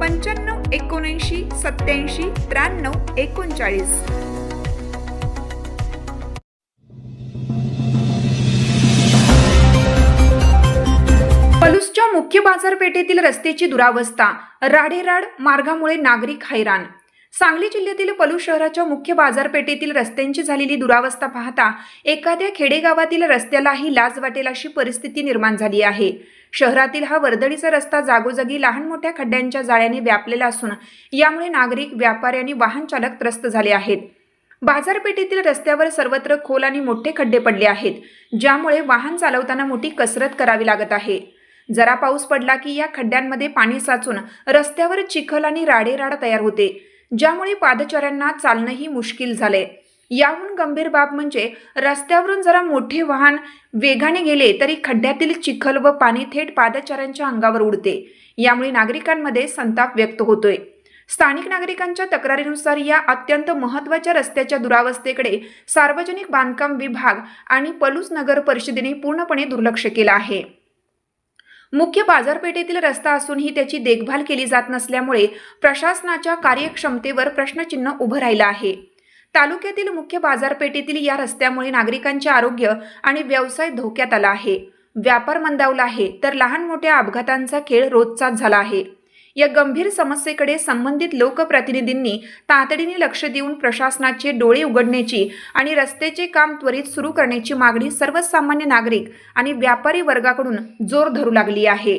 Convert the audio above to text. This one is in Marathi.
पंच्याण्णव एकोणऐंशी सत्याऐंशी त्र्याण्णव एकोणचाळीस. पलूसच्या मुख्य बाजारपेठेतील रस्त्याची दुरावस्था राढेराड मार्गामुळे नागरिक हैराण. सांगली जिल्ह्यातील पलूस शहराच्या मुख्य बाजारपेठेतील रस्त्यांची झालेली दुरावस्था पाहता एखाद्या खेडेगावातील रस्त्यालाही लाज वाटेल अशी परिस्थिती निर्माण झाली आहे. शहरातील हा वर्दळीचा रस्ता जागोजागी लहान मोठ्या खड्ड्यांच्या जाळ्याने व्यापलेला असून यामुळे नागरिक व्यापारी आणि वाहन चालक त्रस्त झाले आहेत. बाजारपेठेतील रस्त्यावर सर्वत्र खोल आणि मोठे खड्डे पडले आहेत ज्यामुळे वाहन चालवताना मोठी कसरत करावी लागत आहे. जरा पाऊस पडला की या खड्ड्यांमध्ये पाणी साचून रस्त्यावर चिखल आणि राडेराड तयार होते ज्यामुळे पादचाऱ्यांना चालणंही मुश्किल झाले याहून गंभीर बाब म्हणजे रस्त्यावरून जरा मोठे वाहन वेगाने गेले तरी खड्ड्यातील चिखल व पाणी थेट पादचाऱ्यांच्या अंगावर उडते. यामुळे नागरिकांमध्ये संताप व्यक्त होतोय. स्थानिक नागरिकांच्या तक्रारीनुसार या अत्यंत महत्त्वाच्या रस्त्याच्या दुरावस्थेकडे सार्वजनिक बांधकाम विभाग आणि पलूस नगर परिषदेने पूर्णपणे दुर्लक्ष केलं आहे. मुख्य बाजारपेठेतील रस्ता असूनही त्याची देखभाल केली जात नसल्यामुळे प्रशासनाच्या कार्यक्षमतेवर प्रश्नचिन्ह उभं राहिलं आहे. तालुक्यातील मुख्य बाजारपेठेतील या रस्त्यामुळे नागरिकांचे आरोग्य आणि व्यवसाय धोक्यात आला आहे. व्यापार मंदावला आहे तर लहान मोठ्या अपघातांचा खेळ रोजचाच झाला आहे. या गंभीर समस्येकडे संबंधित लोकप्रतिनिधींनी तातडीने लक्ष देऊन प्रशासनाचे डोळे उघडण्याची आणि रस्त्याचे काम त्वरित सुरू करण्याची मागणी सर्वसामान्य नागरिक आणि व्यापारी वर्गाकडून जोर धरू लागली आहे.